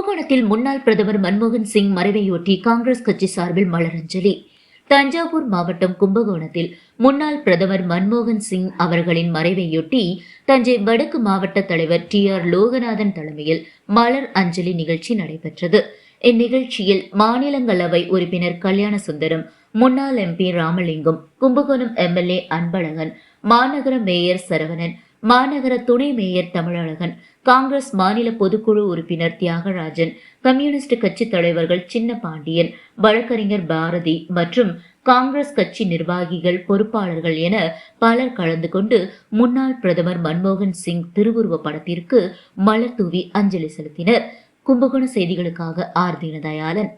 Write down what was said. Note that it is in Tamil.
கும்பகோணத்தில் முன்னாள் பிரதமர் மன்மோகன் சிங் மறைவையொட்டி காங்கிரஸ் கட்சி சார்பில் மலரஞ்சலி. தஞ்சாவூர் மாவட்டம் கும்பகோணத்தில் முன்னாள் பிரதமர் மன்மோகன் சிங் அவர்களின் மறைவையொட்டி தஞ்சை வடக்கு மாவட்ட தலைவர் டி ஆர் லோகநாதன் தலைமையில் மலர் அஞ்சலி நிகழ்ச்சி நடைபெற்றது. இந்நிகழ்ச்சியில் மாநிலங்களவை உறுப்பினர் கல்யாண சுந்தரம் முன்னாள் எம்பி ராமலிங்கம் கும்பகோணம் எம்எல்ஏ அன்பழகன் மாநகர மேயர் சரவணன் மாநகர துணை மேயர் தமிழழகன் காங்கிரஸ் மாநில பொதுக்குழு உறுப்பினர் தியாகராஜன் கம்யூனிஸ்ட் கட்சி தலைவர்கள் சின்ன பாண்டியன் வழக்கறிஞர் பாரதி மற்றும் காங்கிரஸ் கட்சி நிர்வாகிகள் பொறுப்பாளர்கள் என பலர் கலந்து கொண்டு முன்னாள் பிரதமர் மன்மோகன் சிங் திருவுருவ படத்திற்கு மலர் தூவி அஞ்சலி செலுத்தினர். கும்பகோண செய்திகளுக்காக ஆர். தீனதயாளன்.